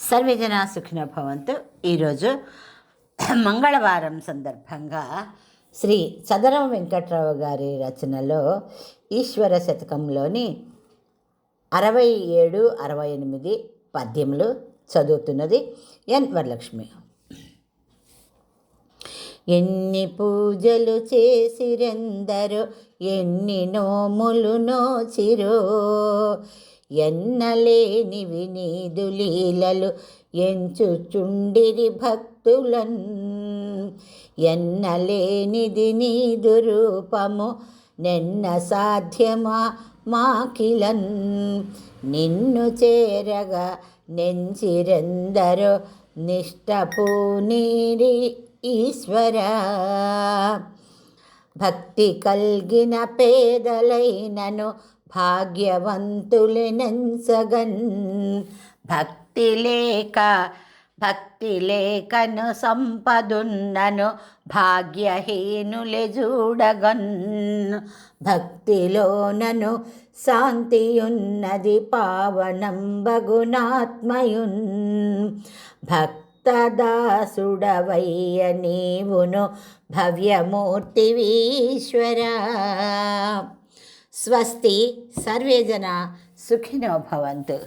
సర్వజన సుఖిన భవంతు ఈరోజు మంగళవారం సందర్భంగా శ్రీ చదరం వెంకట్రావు గారి రచనలో ఈశ్వర శతకంలోని అరవై ఏడు అరవై ఎనిమిది పద్యములు చదువుతున్నది ఎన్ వరలక్ష్మి. ఎన్ని పూజలు చేసిరెందరో ఎన్ని నోములు నోచిరో ఎన్నలేని వినీదు లీలలు ఎంచుచుండిరి భక్తులన్. ఎన్నలేనిది నీదు రూపము నిన్న సాధ్యమా మాకిలన్. నిన్ను చేరగా నెంచిరెందరో నిష్టపూనీరి ఈశ్వరా. భక్తి కల్గిన పేదలైనను భాగ్యవంతులెనెంచగన్ భక్తి లేక భక్తి లేకను సంపదున్నను భాగ్యహీనులే చూడగన్ భక్తిలోనను శాంతియున్నది పావనం బగునాత్మయున్ భక్తదాసుడవయ్య నీవును భవ్యమూర్తివీశ్వరా. స్వస్తి సర్వేజన సుఖినో భవంతు.